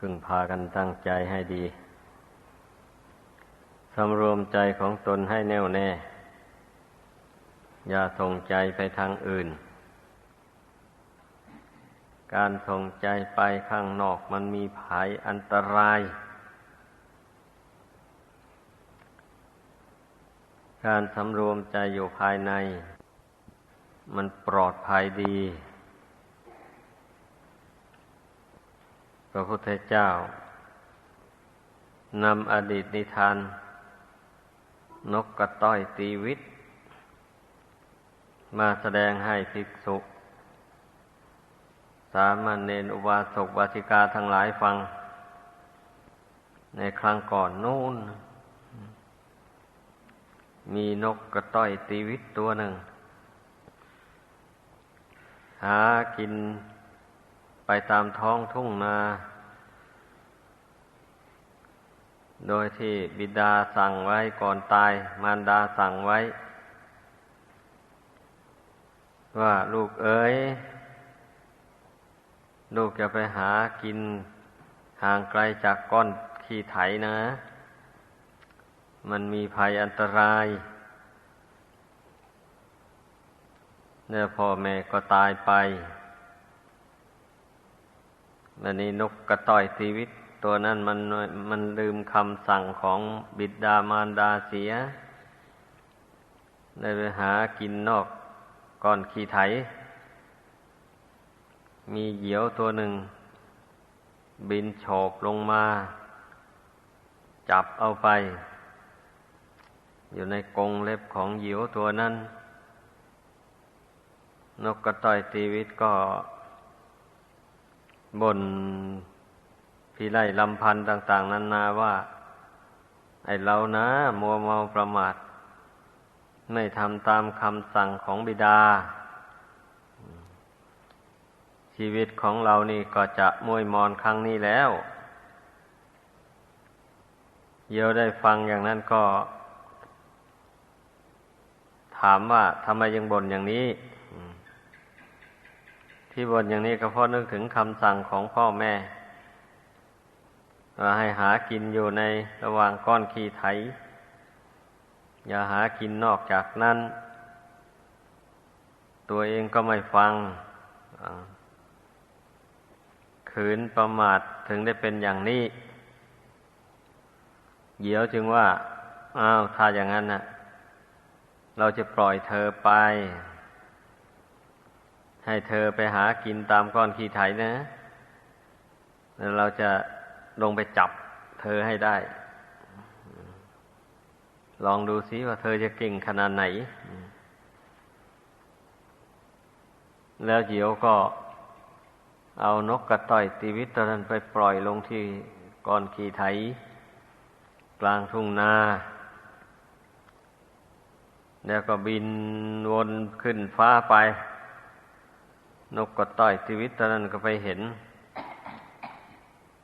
พึงพากันตั้งใจให้ดี สำรวมใจของตนให้แน่วแน่ อย่าส่งใจไปทางอื่น การส่งใจไปข้างนอกมันมีภัยอันตราย การสำรวมใจอยู่ภายใน มันปลอดภัยดี พระพุทธเจ้านำอดีตนิทาน นกกระต้อยตีวิต มาแสดงให้ภิกษุสามเณรอุบาสกบาสิกาทั้งหลายฟัง ในครั้งก่อนนู่น มีนกกระต้อยตีวิตตัวหนึ่ง หากินไปตามท้องทุ่งนา โดยที่บิดาสั่งไว้ก่อนตาย มารดาสั่งไว้ ว่าลูกเอ๋ย ลูกจะไปหากินห่างไกลจากก้อนขี้ไถนะ มันมีภัยอันตรายเนี่ยพ่อแม่ก็ตายไปอันนี้นกกระต่อยชีวิต ตัวนั้นมันมันลืมคำสั่งของบิดามารดาเสีย ได้ไปหากินนอกก่อนขี่ไถ มีเหยี่ยวตัวหนึ่ง บินโฉบลงมา จับเอาไป อยู่ในกรงเล็บของเหยี่ยวตัวนั้น นกกระต่อยชีวิตก็บน พี่ไล่ลำพันธ์ต่างๆนานาว่า ไอเรานะ มัวเมาประมาท ไม่ทำตามคำสั่งของบิดา ชีวิตของเรานี่ก็จะมวยมอนครั้งนี้แล้วเยอะได้ฟังอย่างนั้นก็ ถามว่าทำไมยังบ่นอย่างนี้ ที่บ่นอย่างนี้ก็เพราะนึกถึงคำสั่งของพ่อแม่ ให้หากินอยู่ในระหว่างก้อนขี้ไถ อย่าหากินนอกจากนั้น ตัวเองก็ไม่ฟังขืนประมาทถึงได้เป็นอย่างนี้ เดี๋ยวจึงว่า อ้าว ถ้าอย่างนั้นนะ่ะ เราจะปล่อยเธอไป ให้เธอไปหากินตามก้อนขี้ไถนะแล้วเราจะ ลงไปจับเธอให้ได้ ลองดูซิว่าเธอจะเก่งขนาดไหน แล้วเดี๋ยวก็เอานกกระต่อยตีวิตตอนนั้นไปปล่อยลงที่ก้อนขี้ไถ กลางทุ่งนา แล้วก็บินวนขึ้นฟ้าไป นกกระต่อยชีวิตตอนนั้นก็ไปเห็น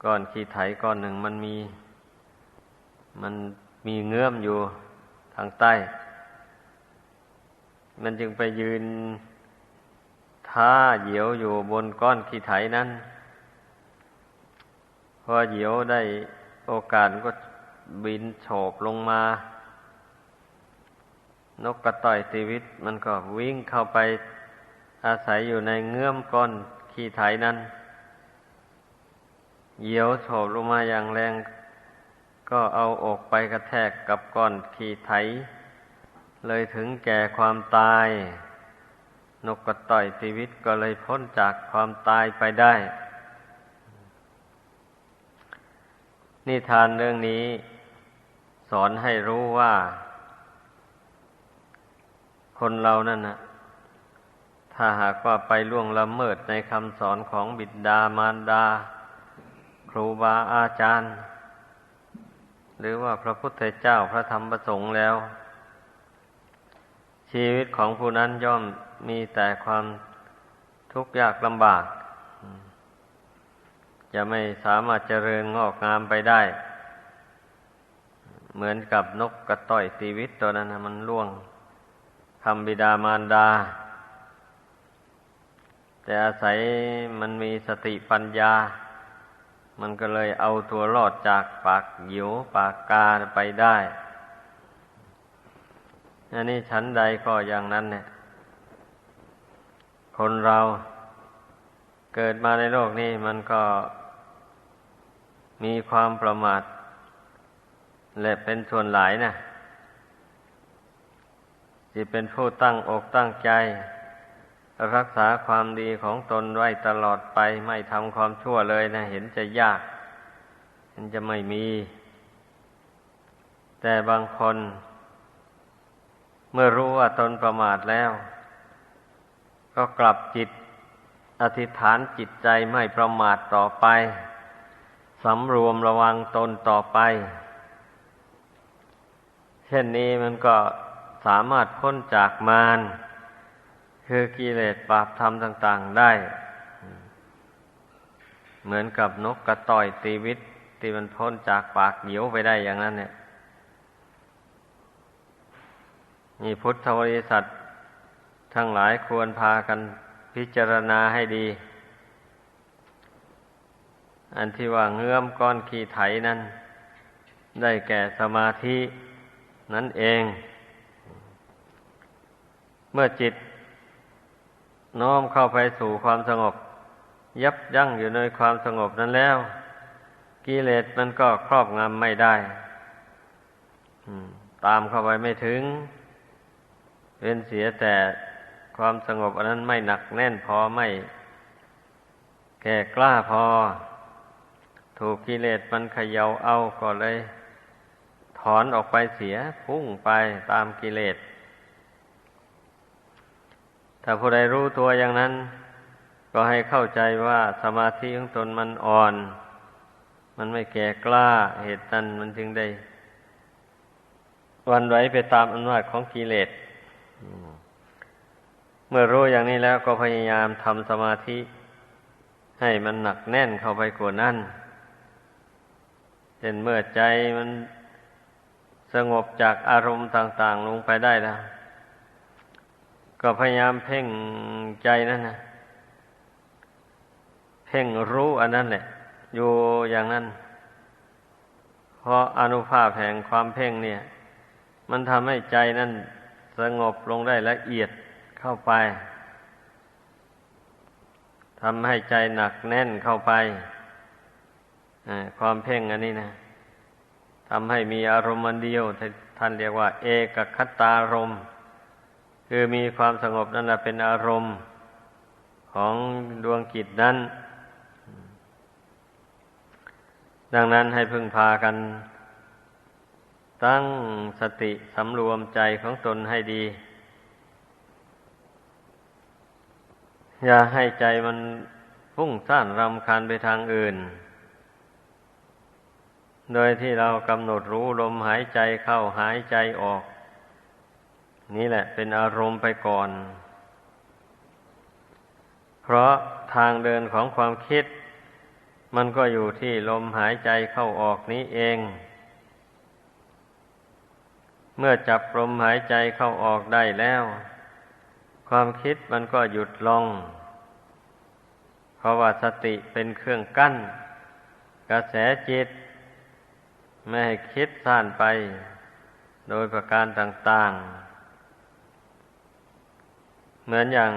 ก้อนขี้ไถก้อนหนึ่งมันมี มันมีเงื้อมอยู่ทางใต้ มันจึงไปยืนท่าเหยียวอยู่บนก้อนขี้ไถนั้นพอเหยียวได้โอกาสก็บินโฉบลงมา นกกระต่อยชีวิต มันก็วิ่งเข้าไปอาศัยอยู่ในเงื้อมก้อนขี้ไถนั้น เหยียวโฉบลงมาอย่างแรง ก็เอาอกไปกระแทกกับก้อนขี้ไถ เลยถึงแก่ความตาย นกกระต่อยชีวิตก็เลยพ้นจากความตายไปได้ นิทานเรื่องนี้ สอนให้รู้ว่า คนเรานั่นนะถ้าหากว่าไปล่วงละเมิดในคำสอนของบิดามารดา รูบาอาจารย์ หรือว่าพระพุทธเจ้าพระธรรมประสงค์แล้ว ชีวิตของผู้นั้นย่อมมีแต่ความทุกข์ยากลำบาก จะไม่สามารถเจริญงอกงามไปได้ เหมือนกับนกกระต่อยชีวิตตัวนั้นมันล่วงคำบิดามารดา แต่อาศัยมันมีสติปัญญา มันก็เลยเอาตัวรอดจากปากหยิวปากกาไปได้อันนี้ชั้นใดก็อย่างนั้นเนี่ย คนเราเกิดมาในโลกนี้มันก็มีความประมาทและเป็นส่วนหลายนะที่เป็นผู้ตั้งอกตั้งใจ รักษาความดีของตนไว้ตลอดไปไม่ทำความชั่วเลยนะ เห็นจะยากเห็นจะไม่มี แต่บางคน เมื่อรู้ว่าตนประมาทแล้ว ก็กลับจิต อธิษฐานจิตใจไม่ประมาทต่อไปสำรวมระวังตนต่อไป เช่นนี้มันก็สามารถพ้นจากมาร คือกิเลสบาปธรรมต่างๆได้ เหมือนกับนกกระต่อยตีวิตที่มันพ้นจากปากเหนียวไปได้อย่างนั้น เนี่ยนี่พุทธบริษัททั้งหลายควรพากันพิจารณาให้ดี อันที่ว่าเงื้อมก้อนขี้ไถนั้น ได้แก่สมาธินั่นเอง เมื่อจิต น้อมเข้าไปสู่ความสงบ ยับยั้งอยู่ในความสงบนั้นแล้วกิเลสมันก็ครอบงำไม่ได้ตามเข้าไปไม่ถึงเป็นเสียแต่ความสงบอันนั้นไม่หนักแน่นพอไม่ แก่กล้าพอ ถูกกิเลสมันเขย่าเอาก็เลย ถอนออกไปเสียพุ่งไปตามกิเลส ถ้าผู้ใดรู้ตัวอย่างนั้น ก็ให้เข้าใจว่าสมาธิของตนมันอ่อน มันไม่แก่กล้าเหตุนั้นมันจึงได้ วันไหวไปตามอำนาจของกิเลสเมื่อรู้อย่างนี้แล้วก็พยายามทำสมาธิ ให้มันหนักแน่นเข้าไปกว่านั้นเช่นเมื่อใจมันสงบจากอารมณ์ต่าง ๆ ลงไปได้แล้ว ก็พยายามเพ่งใจนั่นนะเพ่งรู้อันนั้นแหละ อยู่อย่างนั้น เพราะอนุภาพแห่งความเพ่งเนี่ย มันทำให้ใจนั่นสงบลงได้ละเอียดเข้าไปทำให้ใจหนักแน่นเข้าไปความเพ่งอันนี้นะทำให้มีอารมณ์เดียวท่านเรียกว่า เอกคตารม คือมีความสงบนั่นแหละเป็นอารมณ์ของดวงกิจนั้น ดังนั้นให้พึ่งพากัน ตั้งสติสำรวมใจของตนให้ดี อย่าให้ใจมันพุ่งซ่านรำคาญไปทางอื่น โดยที่เรากำหนดรู้ลมหายใจเข้าหายใจออก นี่แหละ เป็นอารมณ์ไปก่อน เพราะทางเดินของความคิด มันก็อยู่ที่ลมหายใจเข้าออกนี้เอง เมื่อจับลมหายใจเข้าออกได้แล้ว ความคิดมันก็หยุดลง เพราะว่าสติเป็นเครื่องกั้น กระแสจิต ไม่ให้คิดซ่านไป โดยประการต่าง ๆ เหมือนอย่าง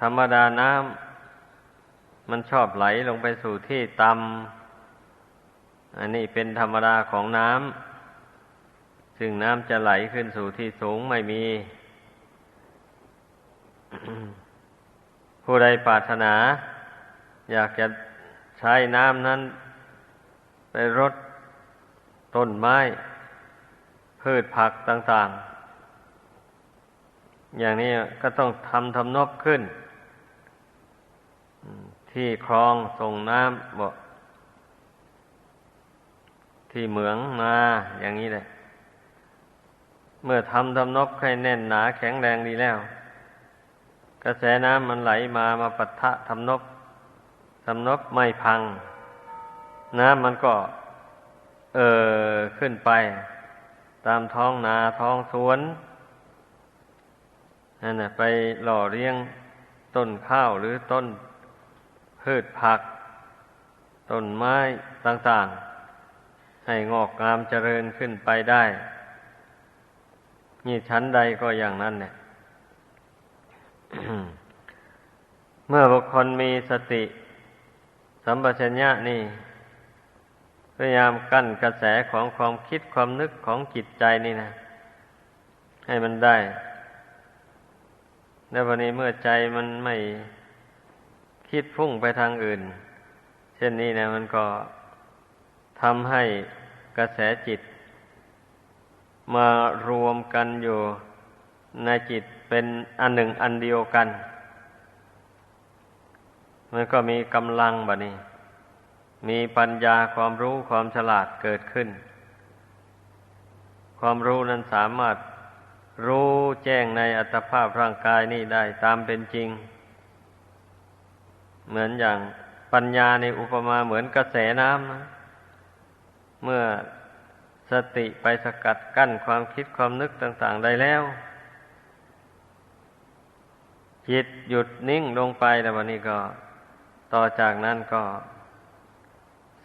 ธรรมดาน้ำมันชอบไหลลงไปสู่ที่ต่ำอันนี้เป็นธรรมดาของน้ำซึ่งน้ำจะไหลขึ้นสู่ที่สูงไม่มี ผู้ใดปรารถนา อยากจะใช้น้ำนั้น ไปรดต้นไม้ พืชผักต่าง ๆ อย่างนี้ก็ต้องทำทำนบขึ้น ที่คลองส่งน้ำบ่ที่เหมืองมาอย่างนี้แหละเมื่อทำทำนบให้แน่นหนาแข็งแรงดีแล้ว กระแสน้ำมันไหลมามาปะทะทำนบทำนบไม่พัง น้ำมันก็เออขึ้นไป ตามท้องนาท้องสวน นั่นนะไปหล่อเลี้ยงต้นข้าวหรือต้นพืชผัก ต้นไม้ต่างๆ ให้งอกงามเจริญขึ้นไปได้นี่ชั้นใดก็อย่างนั้นเนี่ย เมื่อบุคคลมีสติ สัมปชัญญะนี่พยายามกั้นกระแสของความคิดความนึกของจิตใจนี่นะ ให้มันได้ ในวันนี้เมื่อใจมันไม่คิดพุ่งไปทางอื่น เช่นนี้นะมันก็ทำให้กระแสจิต มารวมกันอยู่ในจิตเป็นอันหนึ่งอันเดียวกัน มันก็มีกำลังบะนี้ มีปัญญาความรู้ความฉลาดเกิดขึ้น ความรู้นั้นสามารถ รู้แจ้งในอัตภาพร่างกายนี่ได้ตามเป็นจริง เหมือนอย่างปัญญาในอุปมาเหมือนกระแสน้ำนะเมื่อสติไปสกัดกั้นความคิดความนึกต่าง ๆ ได้แล้ว จิตหยุดนิ่งลงไปแล้ววันนี้ก็ ต่อจากนั้นก็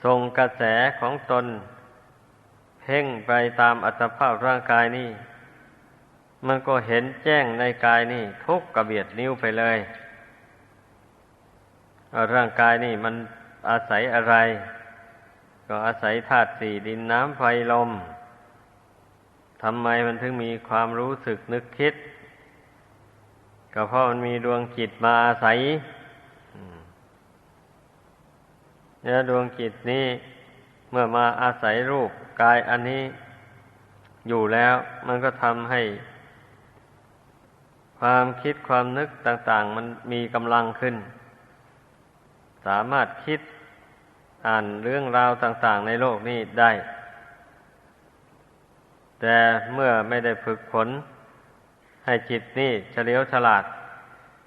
ส่งกระแสของตน เพ่งไปตามอัตภาพร่างกายนี่ มันก็เห็นแจ้งในกายนี่ ทุกกระเบียดนิ้วไปเลยร่างกายนี่มันอาศัยอะไร ก็อาศัยธาตุสี่ดินน้ำไฟลมทำไมมันถึงมีความรู้สึกนึกคิด ก็เพราะมันมีดวงจิตมาอาศัยเนี่ยดวงจิตนี้เมื่อมาอาศัยรูปกายอันนี้อยู่แล้ว มันก็ทำให้ ความคิดความนึกต่าง ๆ มันมีกำลังขึ้น สามารถคิดอ่านเรื่องราวต่าง ๆ ในโลกนี้ได้ แต่เมื่อไม่ได้ฝึกฝนให้จิตนี่เฉลียวฉลาด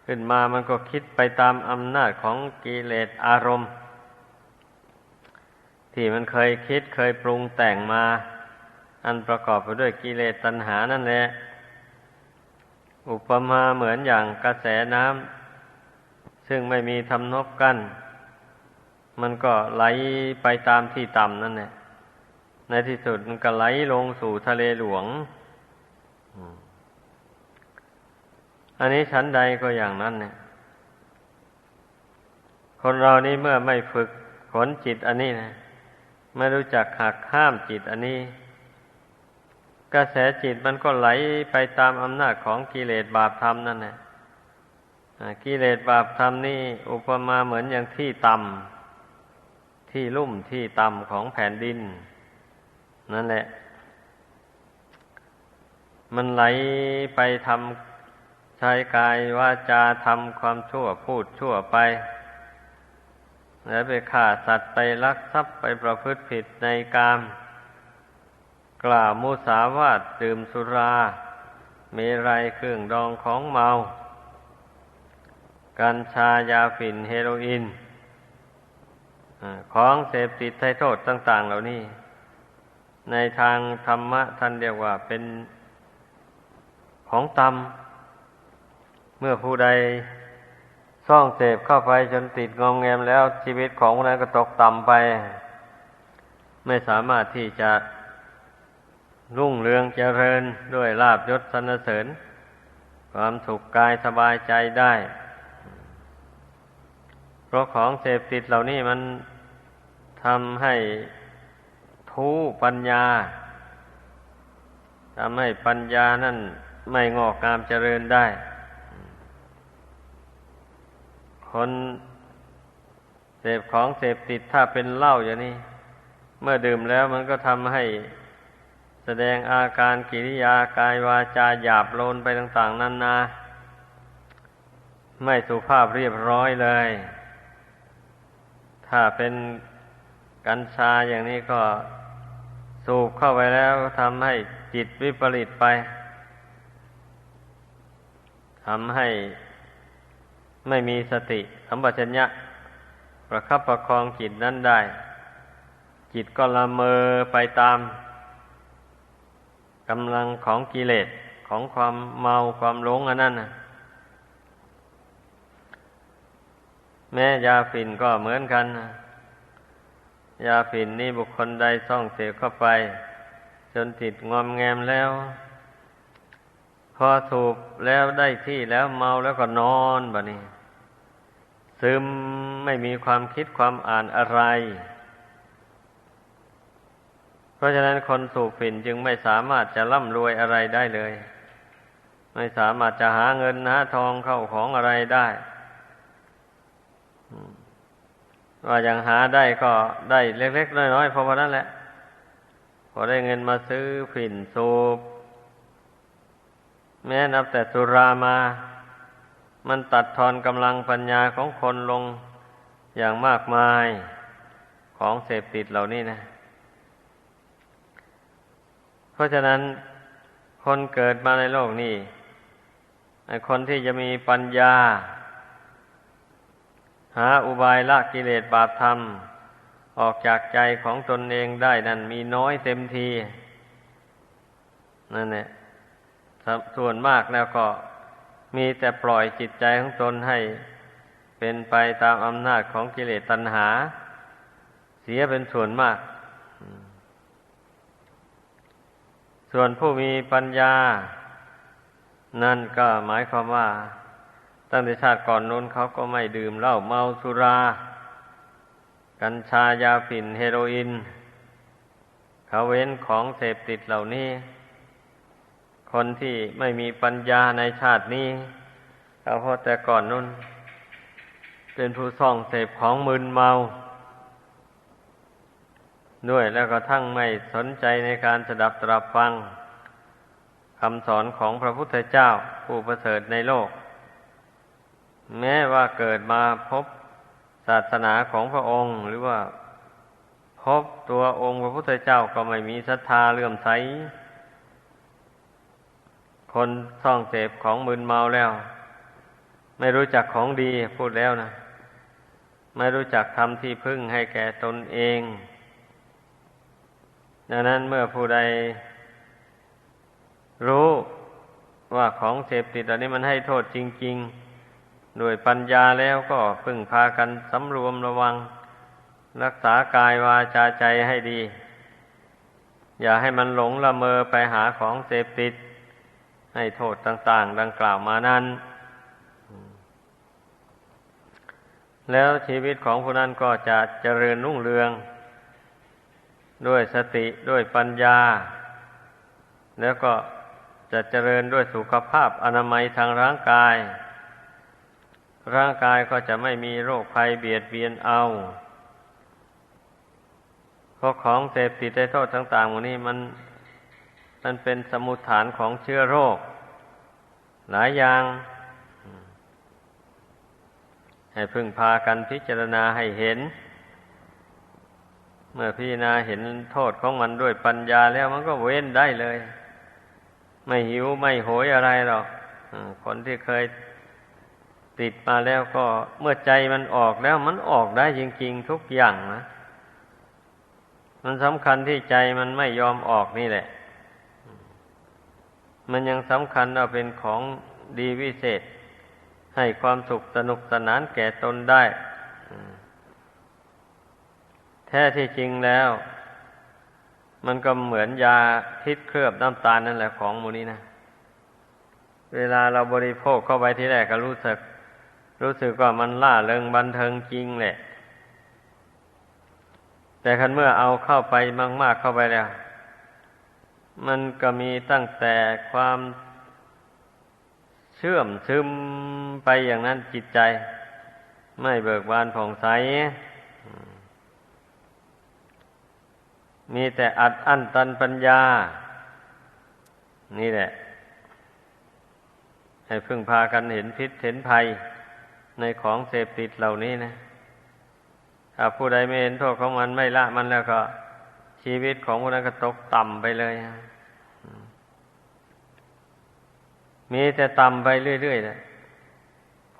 ขึ้นมามันก็คิดไปตามอำนาจของกิเลสอารมณ์ ที่มันเคยคิดเคยปรุงแต่งมา อันประกอบไปด้วยกิเลสตัณหานั่นแหละ อุปมาเหมือนอย่างกระแสน้ำซึ่งไม่มีทำนบกัน้น มันก็ไหลไปตามที่ต่ำนั่นแหละในที่สุดมันก็ไหลลงสู่ทะเลหลวง อันนี้ชั้นใดก็อย่างนั้นเนี่ย คนเรานี่เมื่อไม่ฝึกขนจิตอันนี้นะไม่รู้จักหักข้ามจิตอันนี้ กระแสจิตมันก็ไหลไปตามอำนาจของกิเลสบาปธรรมนั่นแหละกิเลสบาปธรรมนี่อุปมาเหมือนอย่างที่ต่ำที่ลุ่มที่ต่ำของแผ่นดิน นั่นแหละ มันไหลไปทำใช้กายว่าจาทำความชั่วพูดชั่วไป แล้วไปฆ่าสัตว์ไปลักทรัพย์ไปประพฤติผิดในกาม กล่าวมุสาวาทดื่มสุราเมรัยเครื่องดองของเมา กัญชายาฝิ่นเฮโรอีนของเสพติดไทโทษต่าง ๆ เหล่านี้ ในทางธรรมะท่านเรียกว่าเป็นของตำเมื่อผู้ใดซ่องเสพเข้าไปจนติดงอมแงมแล้วชีวิตของนั้นก็ตกต่ำไป ไม่สามารถที่จะ รุ่งเรืองเจริญด้วยลาบยศสรรเสริญ ความสุขกายสบายใจได้ เพราะของเสพติดเหล่านี้มันทำให้ทูปัญญาทำให้ปัญญานั่นไม่งอกงามเจริญได้ คนเสพของเสพติดถ้าเป็นเหล้าอย่างนี้ เมื่อดื่มแล้วมันก็ทำให้ แสดงอาการกิริยากายวาจาหยาบโลนไปต่างๆนั่นนาไม่สุภาพเรียบร้อยเลย ถ้าเป็นกัญชาอย่างนี้ก็สูบเข้าไปแล้วทำให้จิตวิปริตไปทำให้ไม่มีสติสัมปชัญญะ ประคับประคองจิตนั้นได้ จิตก็ละเมอไปตาม กำลังของกิเลสของความเมาความหลงอันนั้นนะแม้ยาฝิ่นก็เหมือนกันนะยาฝิ่นนี่บุคคลใดซ่องเสพเข้าไป จนติดงอมแงมแล้ว พอถูกแล้วได้ที่แล้วเมาแล้วก็นอนบะนี้ซึมไม่มีความคิดความอ่านอะไร เพราะฉะนั้นคนสูบฝิ่นจึงไม่สามารถจะร่ำรวยอะไรได้เลย ไม่สามารถจะหาเงินหาทองเข้าของอะไรได้ว่าอย่างหาได้ก็ได้เล็กๆน้อยๆพอพอนั้นแหละ พอได้เงินมาซื้อฝิ่นสูบ แม้นับแต่สุรามา มันตัดทอนกำลังปัญญาของคนลงอย่างมากมายของเสพติดเหล่านี้นะ เพราะฉะนั้นคนเกิดมาในโลกนี้คนที่จะมีปัญญา หาอุบายละกิเลสบาปธรรม ออกจากใจของตนเองได้นั่นมีน้อยเต็มที นั่นแหละส่วนมากแล้วก็มีแต่ปล่อยจิตใจของตนให้เป็นไปตามอำนาจของกิเลสตัณหา เสียเป็นส่วนมาก ส่วนผู้มีปัญญา นั่นก็หมายความว่า ตั้งแต่ชาติก่อนนู้นเขาก็ไม่ดื่มเหล้าเมาสุรา กัญชายาฝิ่นเฮโรอีนเขาเว้นของเสพติดเหล่านี้ คนที่ไม่มีปัญญาในชาตินี้เขาพอแต่ก่อนนู้นเป็นผู้ส่องเสพของมึนเมา ด้วยแล้วก็ทั้งไม่สนใจในการสดับตรับฟังคำสอนของพระพุทธเจ้าผู้ประเสริฐในโลก แม้ว่าเกิดมาพบศาสนาของพระองค์ หรือว่าพบตัวองค์พระพุทธเจ้าก็ไม่มีศรัทธาเลื่อมใส คนท่องเสพของมึนเมาแล้ว ไม่รู้จักของดีพูดแล้วนะ ไม่รู้จักทำที่พึ่งให้แก่ตนเอง ดังนั้นเมื่อผู้ใดรู้ว่าของเสพติดอันนี้มันให้โทษจริง ๆ โดยปัญญาแล้วก็พึ่งพากันสำรวมระวัง รักษากายวาจาใจให้ดี อย่าให้มันหลงละเมอไปหาของเสพติด ให้โทษต่าง ๆ ดังกล่าวมานั้น แล้วชีวิตของผู้นั้นก็จะเจริญรุ่งเรือง ด้วยสติด้วยปัญญา แล้วก็จะเจริญด้วยสุขภาพอนามัยทางร่างกาย ร่างกายก็จะไม่มีโรคภัยเบียดเบียนเอา เพราะของเสพติดในโทษต่างๆวันนี้มันมันเป็นสมุทฐานของเชื้อโรค หลายอย่าง ให้พึ่งพากันพิจารณาให้เห็น เมื่อพิจารณาเห็นโทษของมันด้วยปัญญาแล้วมันก็เว้นได้เลย ไม่หิวไม่โหยอะไรหรอกคนที่เคยติดมาแล้วก็เมื่อใจมันออกแล้วมันออกได้จริง ๆ ทุกอย่างนะมันสำคัญที่ใจมันไม่ยอมออกนี่แหละ มันยังสำคัญเอาเป็นของดีวิเศษ ให้ความสุขสนุกสนานแก่ตนได้ แท้ที่จริงแล้ว มันก็เหมือนยาพิษเคลือบน้ำตาลนั่นแหละของมูนี้นะ เวลาเราบริโภคเข้าไปที่แรกก็รู้สึก รู้สึกว่ามันล่าเริงบันเทิงจริงแหละ แต่คันเมื่อเอาเข้าไปมาก ๆเข้าไปแล้ว มันก็มีตั้งแต่ความเชื่อมซึมไปอย่างนั้นจิตใจ ไม่เบิกบานผ่องใส มีแต่อัดอั้นตันปัญญา นี่แหละ ให้พึ่งพากันเห็นพิษเห็นภัยในของเสพติดเหล่านี้นะถ้าผู้ใดไม่เห็นโทษของมันไม่ละมันแล้วก็ ชีวิตของผู้นั้นก็ตกต่ำไปเลยมีแต่ต่ำไปเรื่อยๆนะ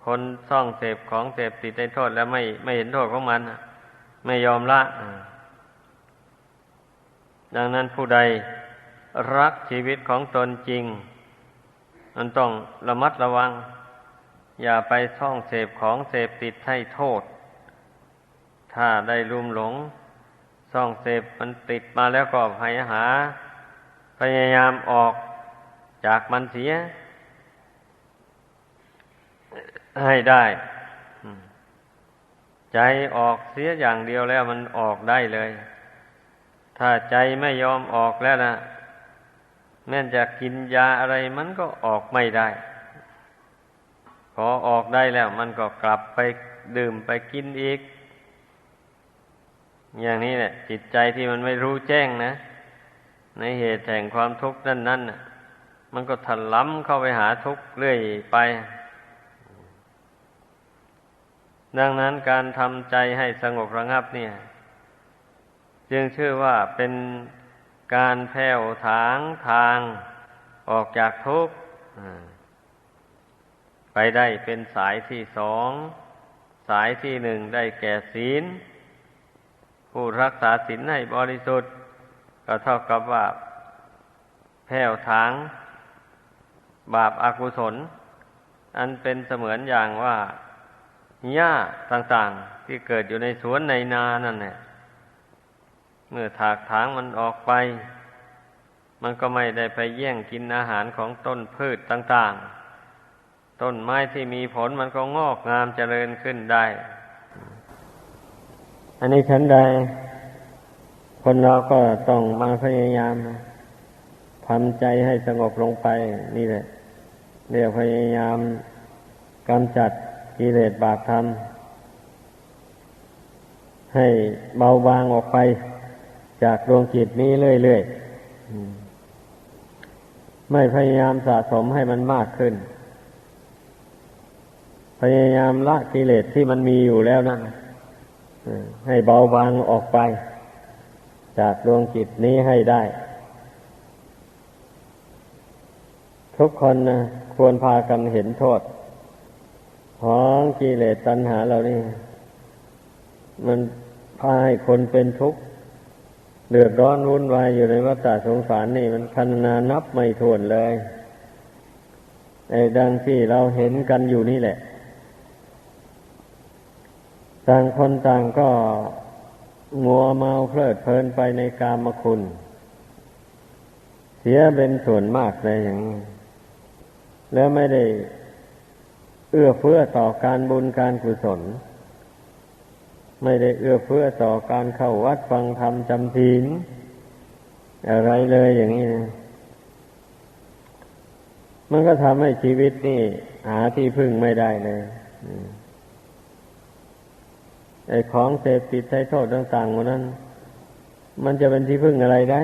คนซ่องเสพของเสพติดในโทษแล้วไม่ไม่เห็นโทษของมันไม่ยอมละ ดังนั้นผู้ใดรักชีวิตของตนจริง มันต้องระมัดระวัง อย่าไปท่องเสพของเสพติดให้โทษ ถ้าได้ลุ่มหลงซ่องเสพมันติดมาแล้วก็พยายหา พยายามออกจากมันเสีย ให้ได้ ใจออกเสียอย่างเดียวแล้วมันออกได้เลย ถ้าใจไม่ยอมออกแล้วนะแม้จะกินยาอะไรมันก็ออกไม่ได้ พอออกได้แล้ว มันก็กลับไปดื่มไปกินอีก อย่างนี้แหละ จิตใจที่มันไม่รู้แจ้งนะ ในเหตุแห่งความทุกข์นั่นนั่นมันก็ถล้ำเข้าไปหาทุกข์เรื่อยไป ดังนั้นการทำใจให้สงบระงับเนี่ย จึงชื่อว่าเป็นการแผ่วถางทางออกจากทุกข์ไปได้เป็นสายที่สอง สายที่หนึ่งได้แก่ศีล ผู้รักษาศีลให้บริสุทธิ์ ก็เท่ากับว่าแผ่วถาง บาปอากุศล อันเป็นเสมือนอย่างว่าหญ้าต่างๆ ที่เกิดอยู่ในสวนในนานั่นแหละ เมื่อถากถางมันออกไป มันก็ไม่ได้ไปแย่งกินอาหารของต้นพืชต่างๆ ต้นไม้ที่มีผลมันก็งอกงามเจริญขึ้นได้ อันนี้ฉันใด คนเราก็ต้องมาพยายามทำใจให้สงบลงไป นี่แหละเรียกพยายามกำจัดกิเลสบาปธรรม ให้เบาบางออกไป จากดวงจิตนี้เรื่อยๆไม่พยายามสะสมให้มันมากขึ้น พยายามละกิเลสที่มันมีอยู่แล้วนั่นให้เบาบางออกไป จากดวงจิตนี้ให้ได้ ทุกคนนะควรพากันเห็นโทษของกิเลสตัณหาเรานี่มันพาให้คนเป็นทุกข์ เดือดร้อนวุ่นวายอยู่ในวัฏสงสารนี่มันคันนานับไม่ถ้วนเลยไอ้ดังที่เราเห็นกันอยู่นี่แหละ ต่างคนต่างก็มัวเมาเพลิดเพลินไปในกามคุณ เสียเป็นส่วนมากเลยอย่างนี้แล้วไม่ได้เอื้อเฟื้อต่อการบุญการกุศล ไม่ได้เอื้อเฟื้อต่อการเข้าวัดฟังธรรมจำศีลอะไรเลยอย่างนี้ มันก็ทำให้ชีวิตนี่ หาที่พึ่งไม่ได้เลยไอ้ของเสพติดใช้โทษต่างๆวันนั้น มันจะเป็นที่พึ่งอะไรได้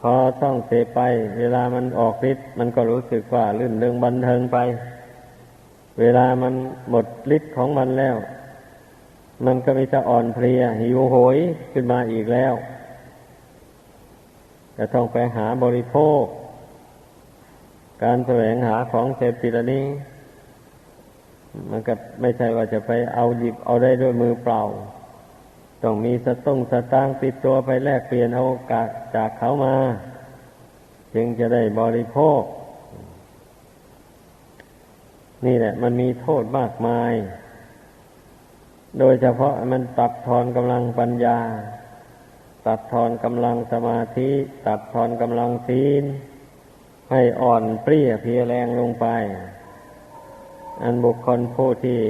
พอต้องเสพไป เวลามันออกฤทธิ์มันก็รู้สึกว่าลื่นเริงบันเทิงไป เวลามันหมดฤทธิ์ของมันแล้ว มันก็มีจะอ่อนเพลียหิวโหยขึ้นมาอีกแล้วจะต้องไปหาบริโภค การแสวงหาของเสพติดนี้ มันก็ไม่ใช่ว่าจะไปเอาหยิบเอาได้ด้วยมือเปล่า ต้องมีสตุ้งสตางติดตัวไปแลกเปลี่ยนเอากาจากเขามา จึงจะได้บริโภค นี่แหละ มันมีโทษมากมาย โดยเฉพาะมันตัดทอนกำลังปัญญา ตัดทอนกำลังสมาธิ ตัดทอนกำลังศีล ให้อ่อนเปรี้ยเพียแรงลงไป อันบุคคลผู้ที่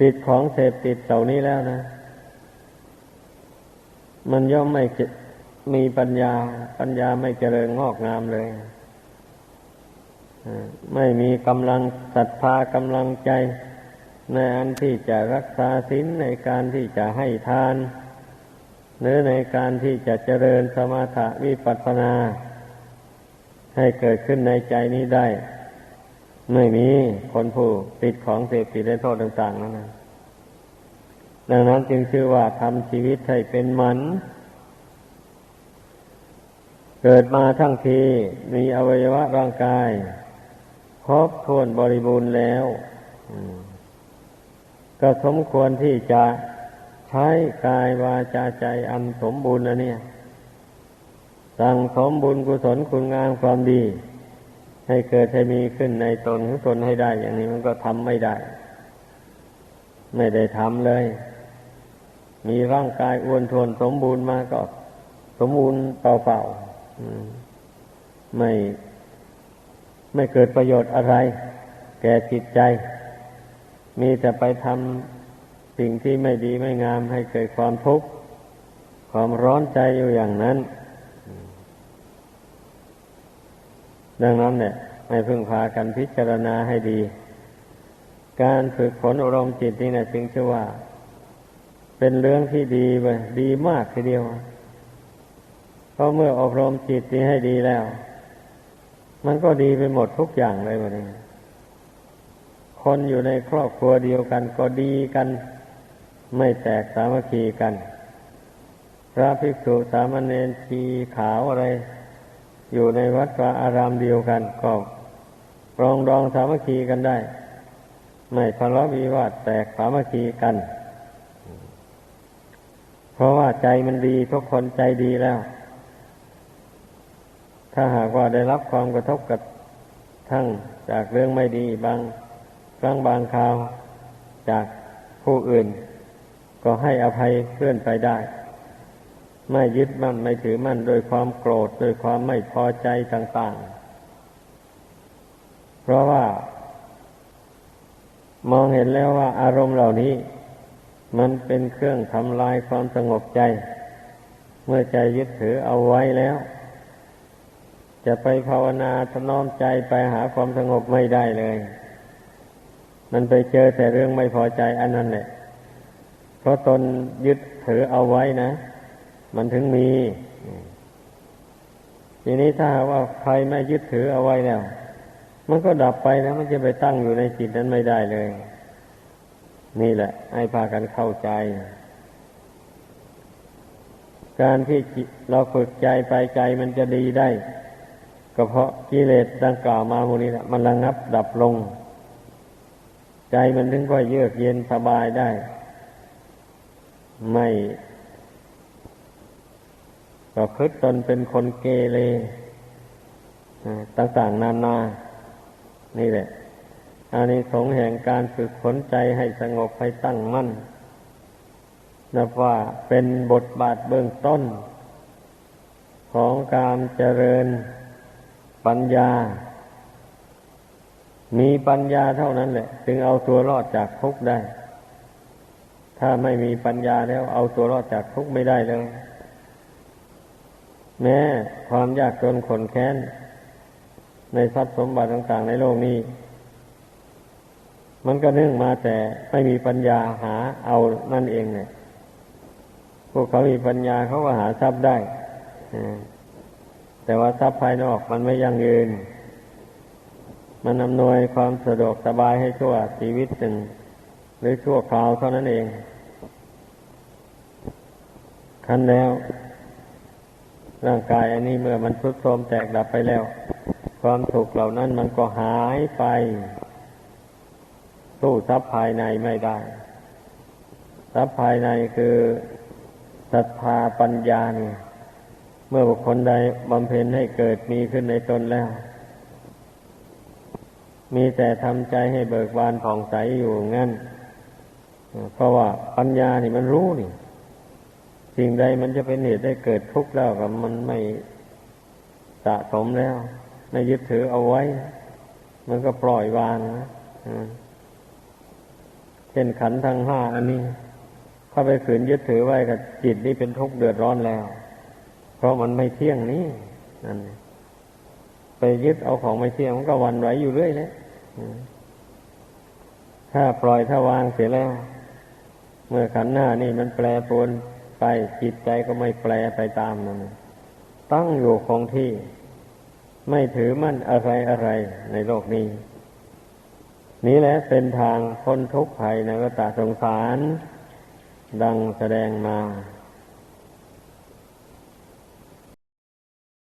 ติดของเสพติดเหล่านี้แล้วนะ มันย่อมไม่มีปัญญา ปัญญาไม่เจริญงอกงามเลย ไม่มีกำลังศรัทธากำลังใจ ในอันที่จะรักษาศีลในการที่จะให้ทาน หรือในการที่จะเจริญสมาธิวิปัสสนา ให้เกิดขึ้นในใจนี้ได้ ไม่มีคนผู้ติดของเสพติดได้โทษต่าง ๆนั่นนะดังนั้นจึงชื่อว่าทำชีวิตให้เป็นมัน เกิดมาทั้งทีมีอวัยวะร่างกาย ครบถ้วนบริบูรณ์แล้วก็สมควรที่จะใช้กายวาจาใจอันสมบูรณ์นะเนี่ย สั่งสมบุญกุศลคุณงามความดี ให้เกิดให้มีขึ้นในตนของตนให้ได้ อย่างนี้มันก็ทำไม่ได้ ไม่ได้ทำเลย มีร่างกายอ้วนทวนสมบูรณ์มาก็ สมบูรณ์เปล่าๆไม่ ไม่เกิดประโยชน์อะไร แก่จิตใจ มีแต่ไปทำสิ่งที่ไม่ดีไม่งามให้เกิดความทุกข์ความร้อนใจอยู่อย่างนั้น ดังนั้นเนี่ยให้พึ่งพากันพิจารณาให้ดี การฝึกฝนอารมณ์จิตนี่นะจึงชื่อว่า เป็นเรื่องที่ดีไปดีมากทีเดียวเพราะเมื่ออบรมจิตนี้ให้ดีแล้ว มันก็ดีไปหมดทุกอย่างเลยวันนี้คนอยู่ในครอบครัวเดียวกันก็ดีกัน ไม่แตกสามัคคีกัน พระภิกษุสามเณรชีขาวอะไร อยู่ในวัดวาอารามเดียวกันก็รองดองสามัคคีกันได้ ไม่ทะเลาะวิวาทแตกสามัคคีกัน เพราะว่าใจมันดีทุกคนใจดีแล้ว ถ้าหากว่าได้รับความกระทบกับทั้งจากเรื่องไม่ดีบางครั้งบางคราวจากผู้อื่น ก็ให้อภัยเพื่อนไปได้ ไม่ยึดมั่นไม่ถือมั่นโดยความโกรธโดยความไม่พอใจต่าง ๆ เพราะว่ามองเห็นแล้วว่าอารมณ์เหล่านี้ มันเป็นเครื่องทำลายความสงบใจ เมื่อใจยึดถือเอาไว้แล้ว จะไปภาวนาทน้อมใจไปหาความสงบไม่ได้เลย มันไปเจอแต่เรื่องไม่พอใจอันนั้นแหละ เพราะตนยึดถือเอาไว้นะ มันถึงมี ทีนี้ถ้าว่าใครไม่ยึดถือเอาไว้แล้ว มันก็ดับไปนะมันจะไปตั้งอยู่ในจิตนั้นไม่ได้เลย นี่แหละ ให้พากันเข้าใจการที่เราฝึกใจไปใจมันจะดีได้ ก็เพราะกิเลสดังกล่าวมาโมนี้แหละมันระงับดับลง ใจมันถึงก็เยือกเย็นสบายได้ ไม่ก็คืดตนเป็นคนเกเรต่างๆนานา นี่แหละอานิสงส์แห่งการฝึกฝนใจให้สงบให้ตั้งมั่นนับว่าเป็นบทบาทเบื้องต้น ของการเจริญ ปัญญา มีปัญญาเท่านั้นแหละ จึงเอาตัวรอดจากทุกข์ได้ ถ้าไม่มีปัญญาแล้ว เอาตัวรอดจากทุกข์ไม่ได้เลยแม้ความยากจนขนแค้น ในทรัพย์สมบัติต่างๆในโลกนี้ มันก็เนื่องมาแต่ไม่มีปัญญาหาเอานั่นเองเนี่ยพวกเขามีปัญญาเขาก็หาทรัพย์ได้ แต่ว่าทรัพย์ภายนอกมันไม่ยั่งยืน มันอำนวยความสะดวกสบายให้ชั่วชีวิตหนึ่ง หรือชั่วคราวเท่านั้นเองคันแล้ว ร่างกายอันนี้เมื่อมันทุดโทรมแตกดับไปแล้ว ความสุขเหล่านั้นมันก็หายไป สู้ทรัพย์ภายในไม่ได้ทรัพย์ภายในคือศรัทธาปัญญาเนี่ย เมื่อบุคคลใดบำเพ็ญให้เกิดมีขึ้นในตนแล้ว มีแต่ทำใจให้เบิกบานผ่องใสอยู่งั้น เพราะว่าปัญญานี่มันรู้นี่สิ่งใดมันจะเป็นเหตุได้เกิดทุกข์แล้วกับมันไม่สะสมแล้ว ไม่ยึดถือเอาไว้ มันก็ปล่อยวางนะเช่นขันทั้งห้าอันนี้เข้าไปขืนยึดถือไว้กับจิตนี่เป็นทุกข์เดือดร้อนแล้ว เพราะมันไม่เที่ยงนี้นั่นไปยึดเอาของไม่เที่ยงมันก็วันไหวอยู่เรื่อยเลยถ้าปล่อยถ้าวางเสียแล้ว เมื่อขันหน้านี่มันแปรปรวนไปจิตใจก็ไม่แปรไปตามมันตั้งอยู่คงที่ ไม่ถือมั่นอะไรอะไรในโลกนี้ นี้แหละเป็นทางพ้นทุกข์ภัยในวัฏสงสาร ดังแสดงมา